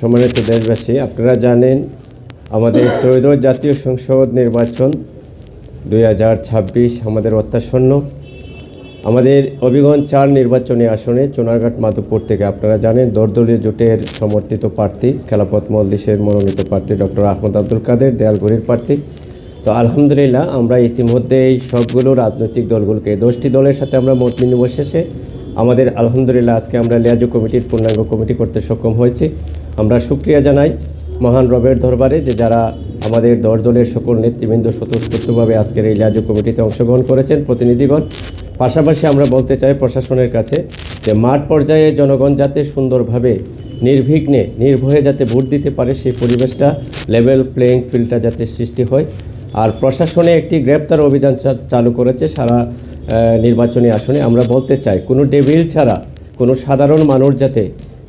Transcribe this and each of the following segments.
সম্মানিত দেশবাসী, আপনারা জানেন আমাদের ত্রয়োদশ জাতীয় সংসদ নির্বাচন দুই হাজার ছাব্বিশ আমাদের অত্যাসন্ন। আমাদের অবিগঞ্জ চার নির্বাচনী আসনে চুনারঘাট মাধবপুর থেকে আপনারা জানেন দরদলীয় জোটের সমর্থিত প্রার্থী, খেলাপথ মল্লিশের মনোনীত প্রার্থী ডক্টর আহমদ আব্দুল কাদের দেয়ালগুড়ির প্রার্থী। তো আলহামদুলিল্লাহ, আমরা ইতিমধ্যে এই সবগুলো রাজনৈতিক দলগুলোকে, দশটি দলের সাথে আমরা মত বিনিময় শেষে আমাদের আলহামদুলিল্লাহ আজকে আমরা লিয়াজু কমিটির পূর্ণাঙ্গ কমিটি করতে সক্ষম হয়েছি। আমরা সুক্রিয়া জানাই মহান রবের দরবারে যে যারা আমাদের দশ দলের সকল নেতৃবৃন্দ স্বতঃস্ফূর্তভাবে আজকের এই লিয়াজু কমিটিতে অংশগ্রহণ করেছেন প্রতিনিধিগণ। পাশাপাশি আমরা বলতে চাই প্রশাসনের কাছে যে মাঠ পর্যায়ে জনগণ যাতে সুন্দরভাবে নির্বিঘ্নে, নির্ভয়ে যাতে ভোট দিতে পারে সেই পরিবেশটা লেভেল প্লেয়িং ফিল্ডটা যাতে সৃষ্টি হয়। আর প্রশাসনে একটি গ্রেপ্তার অভিযান চালু করেছে সারা নির্বাচনী আসনে আমরা বলতে চাই, কোনো ডেভিল ছাড়া কোনো সাধারণ মানুষ যাতে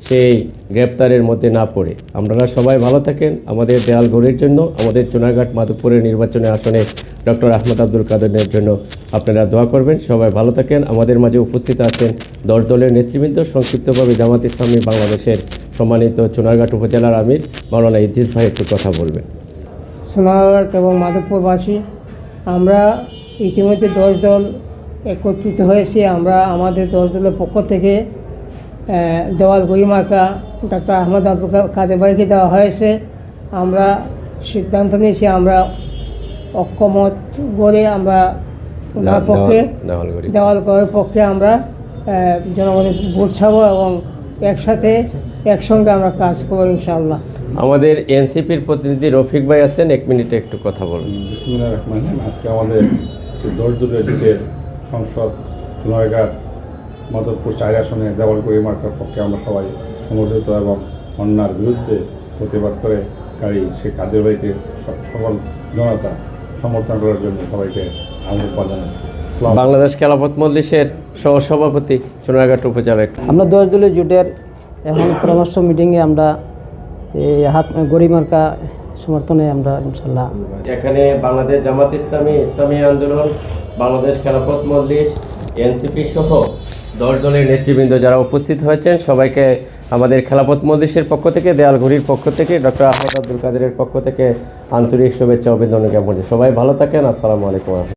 সেই গ্রেপ্তারের মধ্যে না পড়ে। আপনারা সবাই ভালো থাকেন, আমাদের দেয়াল গড়ির জন্য, আমাদের চুনারঘাট মাধবপুরের নির্বাচনী আসনে ডক্টর আহমদ আব্দুল কাদেরের জন্য আপনারা দোয়া করবেন। সবাই ভালো থাকেন, আমাদের মাঝে উপস্থিত আছেন দশ দলের নেতৃবৃন্দ, সংক্ষিপ্তভাবে জামাত ইসলামী বাংলাদেশের সম্মানিত চুনারঘাট উপজেলার আমির মাওলানা ইদ্রিস ভাই একটু কথা বলবেন। সোনারঘাট এবং মাধবপুরবাসী, আমরা ইতিমধ্যে দশ দল একত্রিত হয়েছি। আমরা আমাদের দশ দলের পক্ষ থেকে দেওয়াল গরিমার্কা ডক্টর আহমদ আব্দুল কাদের ভাইকে দেওয়া হয়েছে। আমরা সিদ্ধান্ত নিয়েছি আমরা অক্ষমত গড়ে আমরা ওনার পক্ষে দেওয়াল দেওয়াল গড়ের পক্ষে আমরা জনগণের ভোট ছাবো এবং একসাথে একসঙ্গে আমরা কাজ করব ইনশাআল্লাহ। আমাদের এনসিপির প্রতিনিধি রফিক ভাই আছেন এক মিনিটে একটু কথা বলুন। আজকে আমাদের দশ দলের সংসদ চুনারঘাট মাধবপুর চার আসনে দেওয়ালগুড়ি মার্কার পক্ষে আমরা সবাই সমর্থিত এবং অন্যার বিরুদ্ধে প্রতিবাদ করে গাড়ি সেই কাদের ভাইকে স- সকল জনতা সমর্থন করার জন্য সবাইকে আহ্বান জানাচ্ছি বাংলাদেশ খেলাপথ মল্লিশের সহসভাপতি চুনারঘাট উপজেলা আমরা দশ দলীয় জোটের এখন পরামর্শ মিটিংয়ে আমরা এই হাত গরিমার্কা সমর্থনে আমরা ইনশাল্লাহ এখানে বাংলাদেশ জামাত ইসলামী ইসলামী আন্দোলন, বাংলাদেশ খেলাপথ মজলিস, এনসিপি সহ দশ দলের নেতৃবৃন্দ যারা উপস্থিত হয়েছেন, সবাইকে আমাদের খেলাপথ মজলিসের পক্ষ থেকে, দেয়ালঘড়ির পক্ষ থেকে, ডক্টর আহমদ আব্দুল কাদেরের পক্ষ থেকে আন্তরিক শুভেচ্ছা, অভিনন্দন জ্ঞাপন। সবাই ভালো থাকেন, আসসালামু আলাইকুম